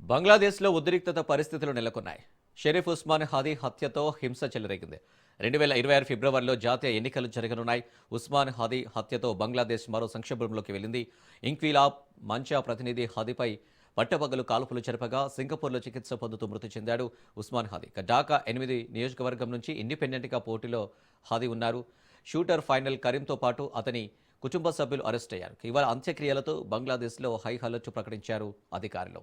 బంగ్లాదేశ్లో ఉద్రిక్తత పరిస్థితులు నెలకొన్నాయి. షరీఫ్ ఉస్మాన్ హాదీ హత్యతో హింస చెలరేగింది. రెండు వేల ఇరవై ఆరు ఫిబ్రవరిలో జాతీయ ఎన్నికలు జరగనున్నాయి. ఉస్మాన్ హాదీ హత్యతో బంగ్లాదేశ్ మరో సంక్షోభంలోకి వెళ్ళింది. ఇంక్విలాబ్ మంచా ప్రతినిధి హాదీపై పట్టపగలు కాల్పులు జరపగా సింగపూర్లో చికిత్స పొందుతూ మృతి చెందాడు ఉస్మాన్ హాదీ. ఢాకా ఎనిమిది నియోజకవర్గం నుంచి ఇండిపెండెంట్గా పోటీలో హాదీ ఉన్నారు. షూటర్ ఫైనల్ కరీంతో పాటు అతని కుటుంబ సభ్యులు అరెస్ట్ అయ్యారు. ఇవాళ అంత్యక్రియలతో బంగ్లాదేశ్లో హై అలర్ట్ ప్రకటించారు అధికారులు.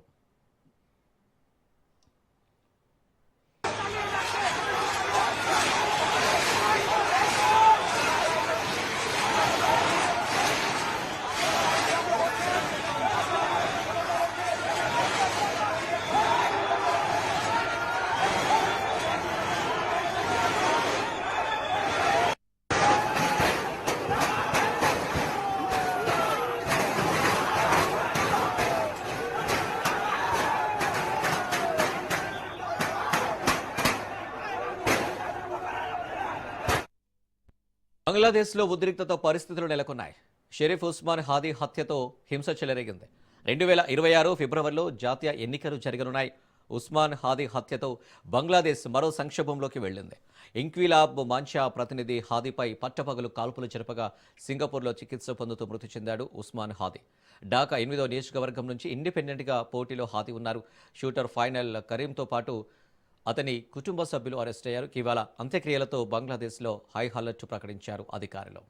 బంగ్లాదేశ్లో ఉద్రిక్తత పరిస్థితులు నెలకొన్నాయి. షరీఫ్ ఉస్మాన్ హాదీ హత్యతో హింస చెలరేగింది. రెండు వేల ఇరవై ఆరు ఫిబ్రవరిలో జాతీయ ఎన్నికలు జరగనున్నాయి. ఉస్మాన్ హాదీ హత్యతో బంగ్లాదేశ్ మరో సంక్షోభంలోకి వెళ్ళింది. ఇంక్విలాబ్ మాంచా ప్రతినిధి హాదీపై పట్టపగలు కాల్పులు జరపగా సింగపూర్లో చికిత్స పొందుతూ మృతి చెందాడు ఉస్మాన్ హాదీ. ఢాకా ఎనిమిదో నియోజకవర్గం నుంచి ఇండిపెండెంట్గా పోటీలో హాదీ ఉన్నారు. షూటర్ ఫైనల్ కరీంతో పాటు అతని కుటుంబ సభ్యులు అరెస్ట్ అయ్యారు. ఇవాళ అంత్యక్రియలతో బంగ్లాదేశ్లో హై అలర్ట్ ప్రకటించారు అధికారులు.